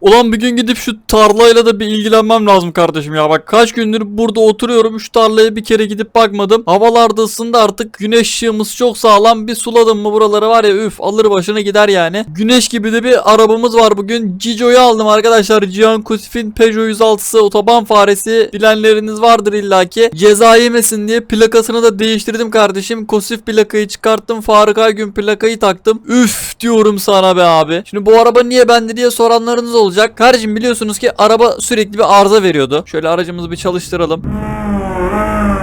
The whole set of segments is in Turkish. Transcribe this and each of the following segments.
Ulan bir gün gidip şu tarlayla da bir ilgilenmem lazım kardeşim ya. Bak kaç gündür burada oturuyorum. Şu tarlaya bir kere gidip bakmadım. Havalar da ısındı artık. Güneş ışığımız çok sağlam. Bir suladım mı buraları var ya üf alır başını gider yani. Güneş gibi de bir arabamız var bugün. Cico'yu aldım arkadaşlar. Cihan Kusif'in Peugeot 106'sı otoban faresi bilenleriniz vardır illaki. Ceza yemesin diye plakasını da değiştirdim kardeşim. Kusif plakayı çıkarttım. Faruk Aygün plakayı taktım. Üf diyorum sana be abi. Şimdi bu araba niye bende diye soranlarınız olacak. Kardeşim biliyorsunuz ki araba sürekli bir arıza veriyordu. Şöyle aracımızı bir çalıştıralım.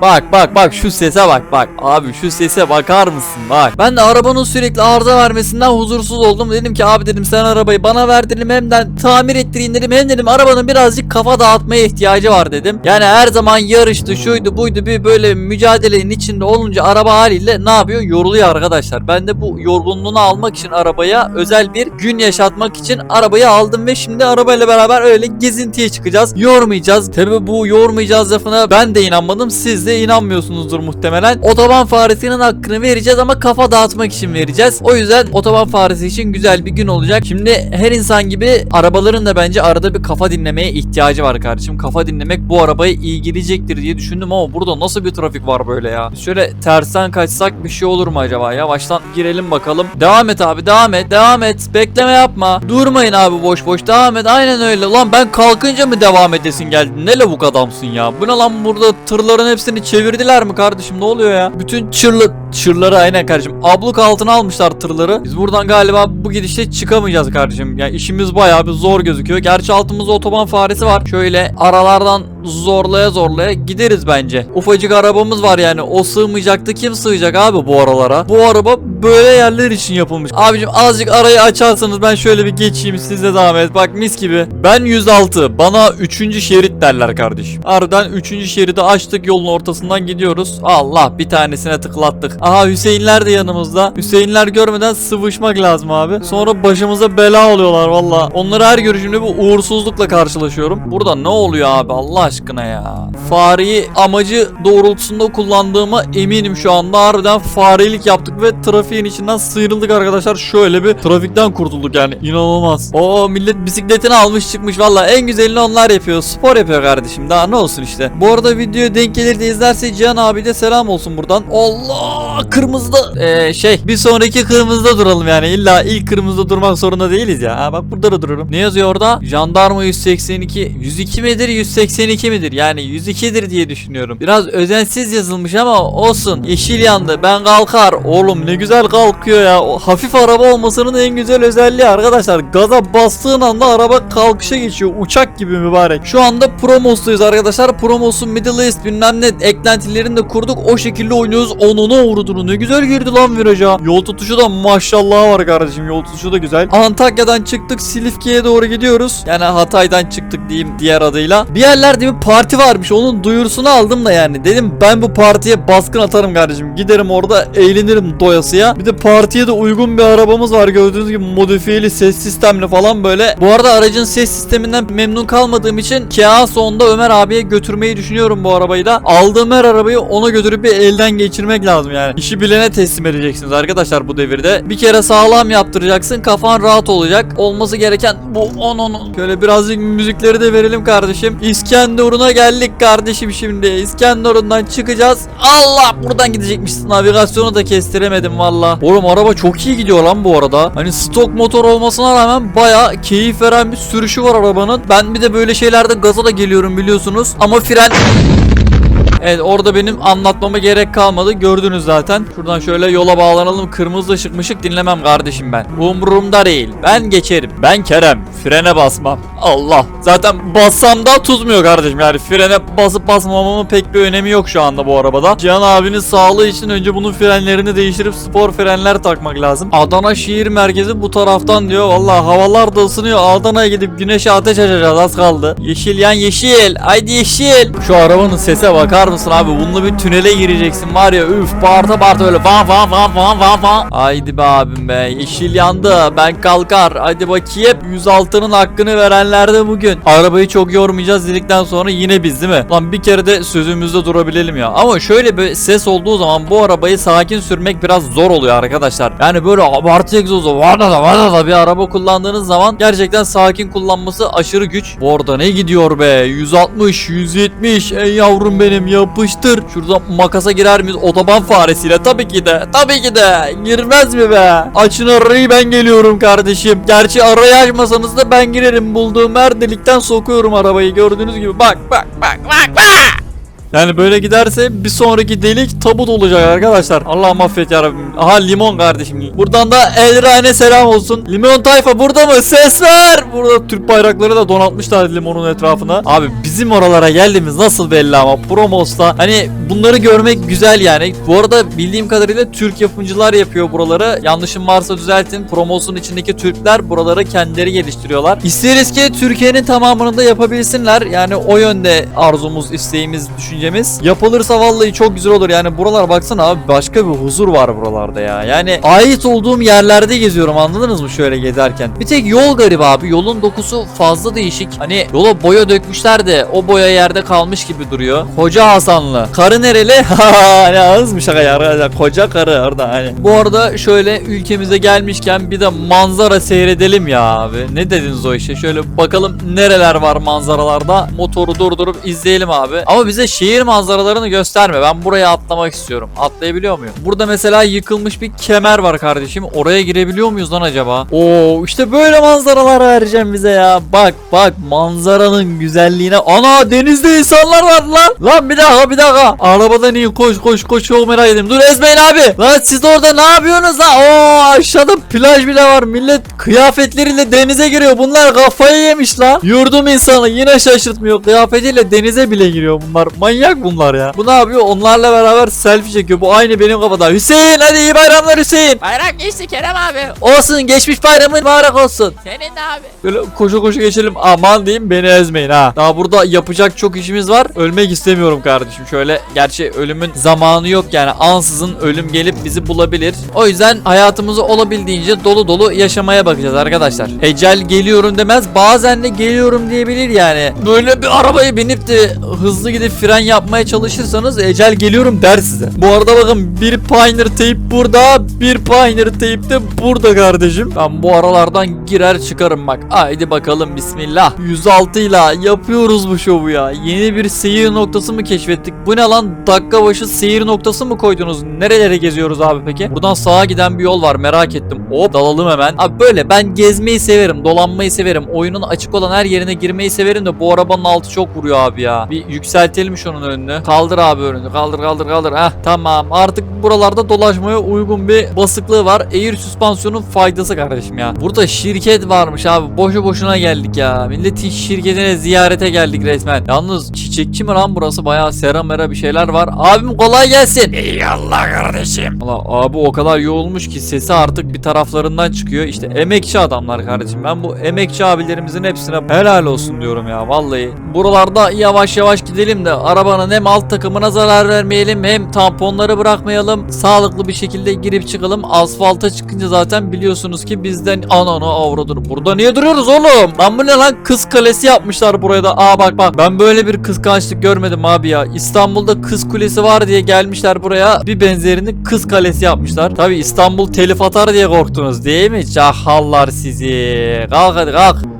Bak bak bak şu sese bak bak. Abi şu sese bakar mısın bak. Ben de arabanın sürekli arıza vermesinden huzursuz oldum. Dedim ki abi dedim sen arabayı bana ver dedim. Hem de tamir ettireyim dedim. Hem dedim arabanın birazcık kafa dağıtmaya ihtiyacı var dedim. Yani her zaman yarıştı şuydu buydu bir böyle mücadelenin içinde olunca araba haliyle ne yapıyor? Yoruluyor arkadaşlar. Ben de bu yorgunluğunu almak için arabaya özel bir gün yaşatmak için arabayı aldım ve şimdi arabayla beraber öyle gezintiye çıkacağız. Yormayacağız. Tabi bu yormayacağız lafına ben de inanmadım. Siz de inanmıyorsunuzdur muhtemelen. Otoban faresinin hakkını vereceğiz ama kafa dağıtmak için vereceğiz. O yüzden otoban faresi için güzel bir gün olacak. Şimdi her insan gibi arabaların da bence arada bir kafa dinlemeye ihtiyacı var kardeşim. Kafa dinlemek bu arabaya iyi gelecektir diye düşündüm ama burada nasıl bir trafik var böyle ya. Şöyle tersten kaçsak bir şey olur mu acaba? Yavaştan girelim bakalım. Devam et abi devam et devam et. Bekleme yapma. Durmayın abi boş boş devam et. Aynen öyle. Lan ben kalkınca mı devam edesin geldi? Ne lavuk adamsın ya. Bu ne lan burada tırların hepsini çevirdiler mi kardeşim? Ne oluyor ya? Bütün çırlı çırları aynen kardeşim. Abluk altına almışlar tırları. Biz buradan galiba bu gidişte çıkamayacağız kardeşim. Yani işimiz bayağı bir zor gözüküyor. Gerçi altımızda otoban faresi var. Şöyle aralardan zorlaya zorlaya gideriz bence. Ufacık arabamız var yani. O sığmayacaktı. Kim sığacak abi bu aralara? Bu araba böyle yerler için yapılmış. Abicim azıcık arayı açarsanız ben şöyle bir geçeyim size zahmet. Bak mis gibi. Ben 106. Bana 3. şerit derler kardeşim. Harbiden 3. şeridi açtık yolun ortasından gidiyoruz. Allah bir tanesine tıklattık. Aha Hüseyinler de yanımızda. Hüseyinler görmeden sıvışmak lazım abi. Sonra başımıza bela oluyorlar valla. Onları her görüşümde bu uğursuzlukla karşılaşıyorum. Burada ne oluyor abi Allah aşkına ya. Fareyi amacı doğrultusunda kullandığıma eminim şu anda. Harbiden farelik yaptık ve trafiğin içinden sıyrıldık arkadaşlar. Şöyle bir trafikten kurtulduk yani. İnanılmaz. O millet bisikletini almış çıkmış valla. En güzelini onlar yapıyor. Spor yapıyor kardeşim. Daha ne olsun işte. Bu arada videoya denk gelir de izlerse Cihan abi de selam olsun buradan. Allah kırmızıda. Ee, şey bir sonraki kırmızıda duralım yani. İlla ilk kırmızıda durmak zorunda değiliz ya. Ha, bak burada da dururum. Ne yazıyor orada? Jandarma 182. 102 midir 182 midir? Yani 102'dir diye düşünüyorum. Biraz özensiz yazılmış ama olsun. Yeşil yandı. Ben kalkar. Oğlum ne güzel kalkıyor ya. O hafif araba olmasının en güzel özelliği arkadaşlar. Gaza bastığın anda araba kalkışa geçiyor. Uçak gibi mübarek. Şu anda Promos'tayız arkadaşlar. Promos'un Middle East bilmem ne eklentilerini de kurduk. O şekilde oynuyoruz. Onunu uğrudunu. Ne güzel girdi lan viraja. Yol tutuşu da maşallah var kardeşim. Yol tutuşu da güzel. Antakya'dan çıktık. Silifke'ye doğru gidiyoruz. Yani Hatay'dan çıktık diyeyim diğer adıyla. Bir yerlerde bir parti varmış. Onun duyurusunu aldım da yani. Dedim ben bu partiye baskın atarım kardeşim. Giderim orada eğlenirim doyasıya. Bir de partiye de uygun bir arabamız var. Gördüğünüz gibi modifiyeli ses sistemli falan böyle. Bu arada aracın ses sisteminden memnun kalmadığım için Kia sonunda Ömer abiye götürmeyi düşünüyorum bu arabayı da. Aldığım her arabayı ona götürüp bir elden geçirmek lazım yani. İşi bilene teslim edeceksiniz arkadaşlar bu devirde. Bir kere sağlam yaptıracaksın. Kafan rahat olacak. Olması gereken bu onun. Şöyle birazcık müzikleri de verelim kardeşim. İskenderun'a geldik kardeşim şimdi. İskenderun'dan çıkacağız. Allah buradan gidecekmişiz. Navigasyonu da kestiremedim valla. Oğlum araba çok iyi gidiyor lan bu arada. Hani stok motor olmasına rağmen baya keyif veren bir sürüşü var arabanın. Ben bir de böyle şeylerde gaza da geliyorum biliyorsunuz. Ama fren Evet orada benim anlatmama gerek kalmadı. Gördünüz zaten. Şuradan şöyle yola bağlanalım. Kırmızı ışık mışık dinlemem kardeşim ben. Umurumda değil. Ben geçerim. Ben Kerem. Frene basmam. Allah. Zaten bassam da tutmuyor kardeşim. Yani frene basıp basmamamın pek bir önemi yok şu anda bu arabada. Cihan abinin sağlığı için önce bunun frenlerini değiştirip spor frenler takmak lazım. Adana şehir merkezi bu taraftan diyor. Valla havalar da ısınıyor. Adana'ya gidip güneşe ateş açacağız az kaldı. Yeşil yan yeşil. Haydi yeşil. Şu arabanın sese bakar bakar mısın abi? Bununla bir tünele gireceksin var ya üf bağırta bağırta öyle van van van van van van. Haydi be abim be yeşil yandı ben kalkar. Hadi bakayım 106'nın hakkını verenler de bugün. Arabayı çok yormayacağız dedikten sonra yine biz değil mi? Lan bir kere de sözümüzde durabilelim ya. Ama şöyle bir ses olduğu zaman bu arabayı sakin sürmek biraz zor oluyor arkadaşlar. Yani böyle abartı egzozu vada da vada da bir araba kullandığınız zaman gerçekten sakin kullanması aşırı güç. Bu arada ne gidiyor be? 160, 170. Ey yavrum benim yapıştır. Şurada makasa girer miyiz? Otoban faresiyle tabii ki de. Tabii ki de. Girmez mi be? Açın arayı ben geliyorum kardeşim. Gerçi arayı açmasanız da ben girerim. Bulduğum her delikten sokuyorum arabayı. Gördüğünüz gibi. Bak bak bak bak bak. Yani böyle giderse bir sonraki delik tabut olacak arkadaşlar. Allah affet yarabbim. Aha limon kardeşim. Buradan da Elrane selam olsun. Limon tayfa burada mı? Ses ver. Burada Türk bayrakları da donatmışlar limonun etrafına. Abi bizim oralara geldiğimiz nasıl belli ama Promos'ta. Hani bunları görmek güzel yani. Bu arada bildiğim kadarıyla Türk yapımcılar yapıyor buraları. Yanlışım varsa düzeltin. Promos'un içindeki Türkler buraları kendileri geliştiriyorlar. İsteriz ki Türkiye'nin tamamını da yapabilsinler. Yani o yönde arzumuz, isteğimiz, düşüncemiz. Yapılırsa vallahi çok güzel olur. Yani buralar baksana abi başka bir huzur var buralarda ya. Yani ait olduğum yerlerde geziyorum anladınız mı şöyle gezerken. Bir tek yol garip abi. Yolun dokusu fazla değişik. Hani yola boya dökmüşler de o boya yerde kalmış gibi duruyor. Koca Hasanlı. Karı nereli? Ha ne ağız mı şaka ya. Koca karı orada hani. Bu arada şöyle ülkemize gelmişken bir de manzara seyredelim ya abi. Ne dediniz o işe? Şöyle bakalım nereler var manzaralarda. Motoru durdurup izleyelim abi. Ama bize şehir manzaralarını gösterme. Ben buraya atlamak istiyorum. Atlayabiliyor muyum? Burada mesela yıkılmış bir kemer var kardeşim. Oraya girebiliyor muyuz lan acaba? Oo işte böyle manzaralar vereceğim bize ya. Bak bak manzaranın güzelliğine. Ana denizde insanlar var lan. Lan bir dakika bir dakika. Arabadan iyi koş koş koş çok merak ettim. Dur ezmeyin abi. Lan siz orada ne yapıyorsunuz lan? Oo aşağıda plaj bile var. Millet kıyafetleriyle denize giriyor. Bunlar kafayı yemiş lan. Yurdum insanı yine şaşırtmıyor. Kıyafetiyle denize bile giriyor bunlar. Manyak bunlar ya. Bu ne yapıyor? Onlarla beraber selfie çekiyor. Bu aynı benim kafada. Hüseyin hadi iyi bayramlar Hüseyin. Bayram geçti Kerem abi. Olsun geçmiş bayramın mübarek olsun. Senin de abi. Böyle koşu koşu geçelim. Aman diyeyim beni ezmeyin ha. Daha burada yapacak çok işimiz var. Ölmek istemiyorum kardeşim. Şöyle gerçi ölümün zamanı yok yani. Ansızın ölüm gelip bizi bulabilir. O yüzden hayatımızı olabildiğince dolu dolu yaşamaya bakacağız arkadaşlar. Ecel geliyorum demez. Bazen de geliyorum diyebilir yani. Böyle bir arabaya binip de hızlı gidip fren yapmaya çalışırsanız ecel geliyorum der size. Bu arada bakın bir Pioneer tape burada. Bir Pioneer tape de burada kardeşim. Ben bu aralardan girer çıkarım bak. Haydi bakalım bismillah. 106 ile yapıyoruz bu şovu ya. Yeni bir seyir noktası mı keşfettik? Bu ne lan? Dakika başı seyir noktası mı koydunuz? Nerelere geziyoruz abi peki? Buradan sağa giden bir yol var merak ettim. Hop dalalım hemen. Abi böyle ben gezmeyi severim. Dolanmayı severim. Oyunun açık olan her yerine girmeyi severim de bu arabanın altı çok vuruyor abi ya. Bir yükseltelim şunun önünü. Kaldır abi önünü. Kaldır kaldır kaldır. Heh tamam. Artık buralarda dolaşmaya uygun bir basıklığı var. Air süspansiyonun faydası kardeşim ya. Burada şirket varmış abi. Boşu boşuna geldik ya. Milletin şirketine ziyarete geldik resmen. Yalnız çiçekçi mi lan burası? Bayağı sera mera bir şeyler var. Abim kolay gelsin. Eyvallah kardeşim. Valla abi o kadar yoğulmuş ki sesi artık bir taraflarından çıkıyor. İşte emekçi adamlar kardeşim. Ben bu emekçi abilerimizin hepsine helal olsun diyorum ya vallahi. Buralarda yavaş yavaş gidelim de arabanın hem alt takımına zarar vermeyelim hem tamponları bırakmayalım. Sağlıklı bir şekilde girip çıkalım. Asfalta çıkınca zaten biliyorsunuz ki bizden ananı avradını. Burada niye duruyoruz oğlum? Lan bu ne lan kız kalesi yapmışlar buraya da. Aa bak bak ben böyle bir kıskançlık görmedim abi ya. İstanbul'da kız kulesi var diye gelmişler buraya. Bir benzerini kız kalesi yapmışlar. Tabi İstanbul telif atar diye korktunuz değil mi? Cahallar sizi. Kalk hadi kalk.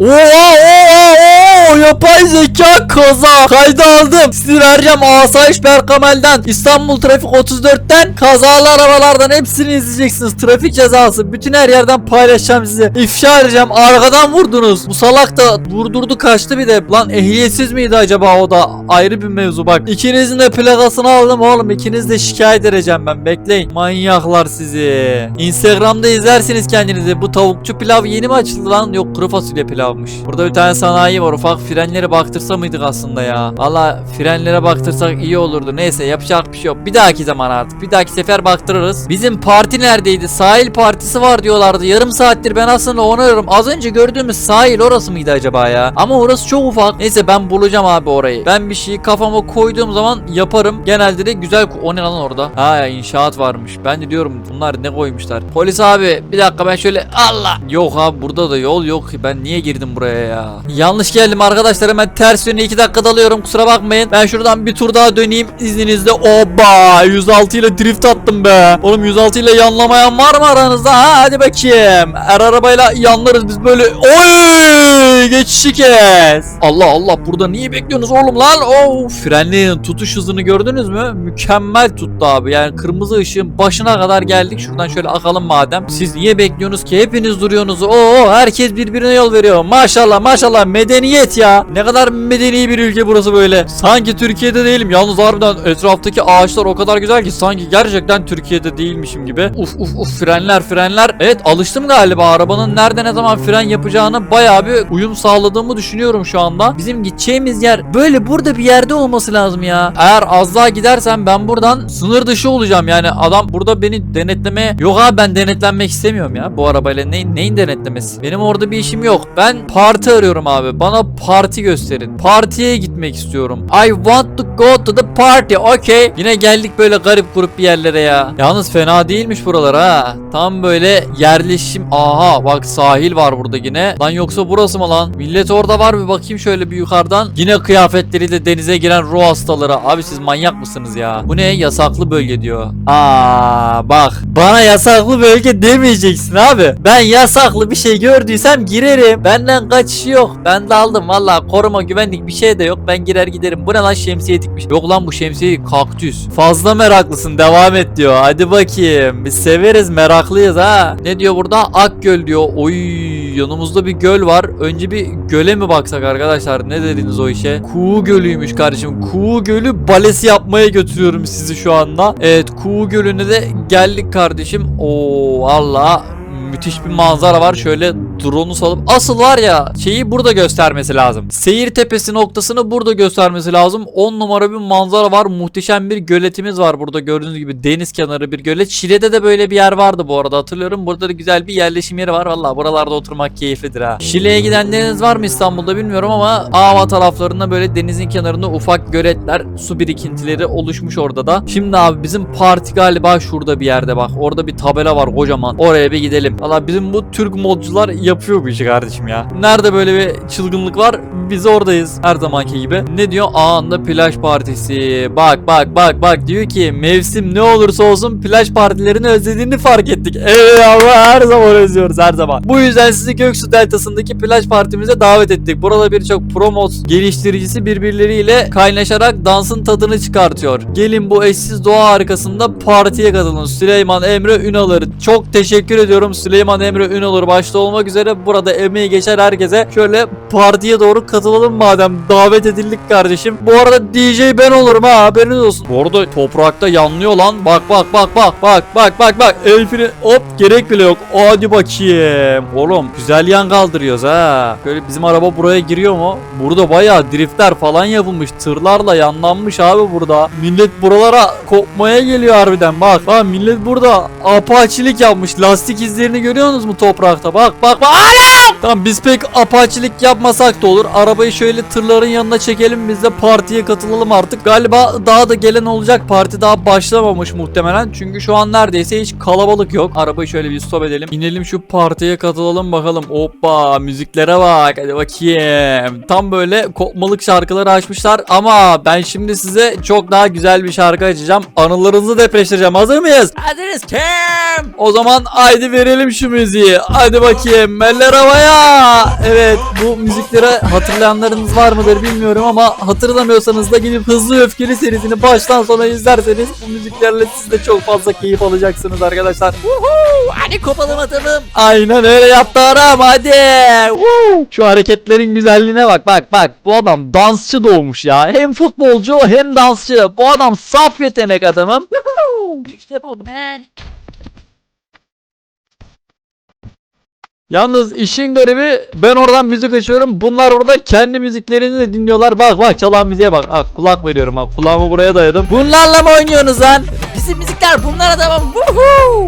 Oha oha oha yapay zeka kaza. Kaydı aldım. Sizi vereceğim. Asayiş Berkamel'den. İstanbul Trafik 34'ten kazalı arabalardan hepsini izleyeceksiniz. Trafik cezası. Bütün her yerden paylaşacağım size. İfşa edeceğim. Arkadan vurdunuz. Bu salak da vurdurdu kaçtı bir de. Lan ehliyetsiz miydi acaba? O da ayrı bir mevzu. Bak ikinizin de plakasını aldım oğlum. İkiniz de şikayet edeceğim ben. Bekleyin. Manyaklar sizi. Instagram'da izlersiniz kendinizi. Bu tavukçu pilav yeni mi açıldı lan? Yok kuru fasulye pilavmış burada bir tane sanayi var ufak frenleri baktırsa mıydık aslında ya? Valla frenlere baktırsak iyi olurdu. Neyse yapacak bir şey yok. Bir dahaki zaman artık. Bir dahaki sefer baktırırız. Bizim parti neredeydi? Sahil partisi var diyorlardı. Yarım saattir ben aslında onu arıyorum. Az önce gördüğümüz sahil orası mıydı acaba ya? Ama orası çok ufak. Neyse ben bulacağım abi orayı. Ben bir şeyi kafama koyduğum zaman yaparım. Genelde de güzel... O ne lan orada? Ha inşaat varmış. Ben de diyorum bunlar ne koymuşlar. Polis abi bir dakika ben şöyle Allah. Yok abi burada da yol yok. Ben niye girdim buraya ya? Yanlış geldim arkadaşlar. Hemen ters yöne 2 dakika dalıyorum. Kusura bakmayın. Ben şuradan bir tur daha döneyim izninizle. Oba 106 ile drift attım be. Oğlum 106 ile yanlamayan var mı aranızda? Ha hadi bakayım. Her arabayla yanlarız biz böyle. Oy geçişi kes. Allah Allah burada niye bekliyorsunuz oğlum lan? Oh frenleyin tutuş hızını gördünüz mü? Mükemmel tuttu abi. Yani kırmızı ışığın başına kadar geldik. Şuradan şöyle akalım madem. Siz niye bekliyorsunuz ki? Hepiniz duruyorsunuz. Oo herkes birbirine yol veriyor. Maşallah maşallah medeniyet ya. Ne kadar medeni bir ülke burası böyle. Sanki Türkiye'de değilim. Yalnız harbiden etraftaki ağaçlar o kadar güzel ki sanki gerçekten Türkiye'de değilmişim gibi. Uf uf uf frenler frenler. Evet alıştım galiba arabanın nerede ne zaman fren yapacağını bayağı bir uyum sağladığımı düşünüyorum şu anda. Bizim gideceğimiz yer böyle burada bir yerde olması lazım ya. Eğer az daha gidersem ben buradan sınır dışı olacağım. Yani adam burada beni denetlemeye... Yok abi ben denetlenmek istemiyorum ya bu arabayla. Ne, neyin denetlemesi? Benim orada bir işim yok. Ben parti arıyorum abi. Bana parti gösterin. Partiye gitmek istiyorum. I want to go to the party. Okay. Yine geldik böyle garip grup bir yerlere ya. Yalnız fena değilmiş buralar ha. Tam böyle yerleşim. Aha bak sahil var burada yine. Lan yoksa burası mı lan? Millet orada var bir bakayım şöyle bir yukarıdan. Yine kıyafetleriyle denize giren ruh hastaları. Abi siz manyak mısınız ya? Bu ne? Yasaklı bölge diyor. Aa bak. Bana yasaklı bölge demeyeceksin abi. Ben yasaklı bir şey gördüysem girerim. Benden kaçışı yok. Ben de aldım valla koruma güvenlik bir şey de yok. Ben girer giderim. Bu ne lan şemsiye dikmiş. Yok lan bu şemsiye kaktüs. Fazla meraklısın devam et diyor. Hadi bakayım. Biz severiz meraklıyız ha. Ne diyor burada? Akgöl diyor. Oy yanımızda bir göl var. Önce bir göle mi baksak arkadaşlar? Ne dediniz o işe? Kuğu Gölü'ymüş kardeşim. Kuğu Gölü balesi yapmaya götürüyorum sizi şu anda. Evet Kuğu Gölü'ne de geldik kardeşim. Oo valla müthiş bir manzara var. Şöyle drone'u salıp asıl var ya şeyi burada göstermesi lazım. Seyir tepesi noktasını burada göstermesi lazım. 10 numara bir manzara var. Muhteşem bir göletimiz var burada gördüğünüz gibi deniz kenarı bir gölet. Şile'de de böyle bir yer vardı bu arada hatırlıyorum. Burada da güzel bir yerleşim yeri var. Valla buralarda oturmak keyiflidir ha. Şile'ye gidenleriniz var mı İstanbul'da bilmiyorum ama Ava taraflarında böyle denizin kenarında ufak göletler, su birikintileri oluşmuş orada da. Şimdi abi bizim parti galiba şurada bir yerde bak. Orada bir tabela var kocaman. Oraya bir gidelim. Valla bizim bu Türk modcular yapıyor bu işi kardeşim ya. Nerede böyle bir çılgınlık var? Biz oradayız her zamanki gibi. Ne diyor? Anında plaj partisi. Bak bak bak bak diyor ki mevsim ne olursa olsun plaj partilerini özlediğini fark ettik. Evet ama her zaman özlüyoruz her zaman. Bu yüzden sizi Göksu Deltası'ndaki plaj partimize davet ettik. Burada birçok promos geliştiricisi birbirleriyle kaynaşarak dansın tadını çıkartıyor. Gelin bu eşsiz doğa harikasında partiye katılın. Süleyman Emre Ünalır. Çok teşekkür ediyorum Süleyman Emre Ünalır başta olmak üzere burada emeği geçer herkese. Şöyle partiye doğru katılalım madem davet edildik kardeşim. Bu arada DJ ben olurum ha haberiniz olsun. Bu arada toprakta yanlıyor lan. Bak bak bak bak bak bak bak bak. El freni hop gerek bile yok. Hadi bakayım. Oğlum güzel yan kaldırıyoruz ha. Böyle bizim araba buraya giriyor mu? Burada bayağı driftler falan yapılmış. Tırlarla yanlanmış abi burada. Millet buralara kopmaya geliyor harbiden. Bak bak millet burada apaçilik yapmış. Lastik izlerini görüyorsunuz mu toprakta? Bak bak bak. Bora! Anam! Tamam biz pek apaçilik yapmasak da olur. Arabayı şöyle tırların yanına çekelim. Biz de partiye katılalım artık. Galiba daha da gelen olacak. Parti daha başlamamış muhtemelen. Çünkü şu an neredeyse hiç kalabalık yok. Arabayı şöyle bir stop edelim. İnelim şu partiye katılalım bakalım. Hoppa müziklere bak. Hadi bakayım. Tam böyle kopmalık şarkıları açmışlar. Ama ben şimdi size çok daha güzel bir şarkı açacağım. Anılarınızı depreştireceğim. Hazır mıyız? Adınız kim? O zaman haydi verelim şu müziği. Hadi bakayım. Eller havaya. Evet bu müzikleri hatırlayanlarınız var mıdır bilmiyorum ama hatırlamıyorsanız da gidip Hızlı Öfkeli serisini baştan sona izlerseniz bu müziklerle siz de çok fazla keyif alacaksınız arkadaşlar. Uhu, hadi kopalım atalım. Aynen öyle yaptı aram hadi. Woo! Şu hareketlerin güzelliğine bak bak bak. Bu adam dansçı doğmuş ya. Hem futbolcu hem dansçı. Bu adam saf yetenek adamım. İşte bu ben. Yalnız işin garibi ben oradan müzik açıyorum. Bunlar orada kendi müziklerini de dinliyorlar. Bak bak çalan müziğe bak. Bak kulak veriyorum bak. Kulağımı buraya dayadım. Bunlarla mı oynuyorsunuz lan? Bizim müzikler bunlara tamam. Woohoo!